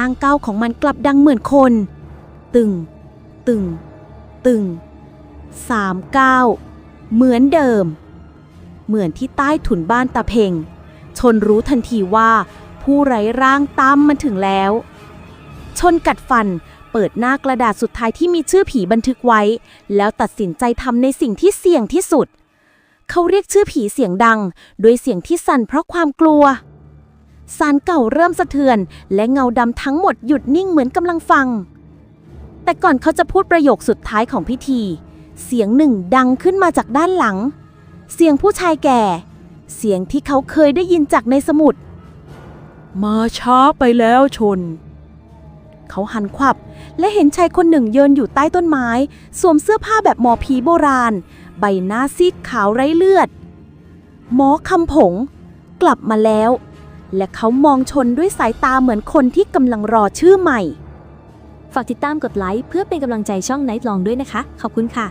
ย่างก้าวของมันกลับดังเหมือนคน ตึง ตึง ตึงสามก้าวเหมือนเดิม เหมือนที่ใต้ถุนบ้านตาเพง ชนรู้ทันทีว่าผู้ไร้ร่างตามมันถึงแล้ว ชนกัดฟันเปิดหน้ากระดาษสุดท้ายที่มีชื่อผีบันทึกไว้ แล้วตัดสินใจทำในสิ่งที่เสี่ยงที่สุด เขาเรียกชื่อผีเสียงดัง โดยเสียงที่สั่นเพราะความกลัว สารเก่าเริ่มสะเทือน และเงาดำทั้งหมดหยุดนิ่งเหมือนกำลังฟัง แต่ก่อนเขาจะพูดประโยคสุดท้ายของพิธี เสียงหนึ่งดังขึ้นมาจากด้านหลัง เสียงผู้ชายแก่ เสียงที่เขาเคยได้ยินจากในสมุด มาช้าไปแล้วชน เขาหันขวับ และเห็นชายคนหนึ่งยืนอยู่ใต้ต้นไม้ สวมเสื้อผ้าแบบหมอผีโบราณ ใบหน้าซีดขาวไร้เลือด หมอคำผง กลับมาแล้ว และเขามองชนด้วยสายตาเหมือนคนที่กำลังรอชื่อใหม่ ฝากติดตามกดไลค์เพื่อเป็นกำลังใจช่องไนท์ลองด้วยนะคะ ขอบคุณค่ะ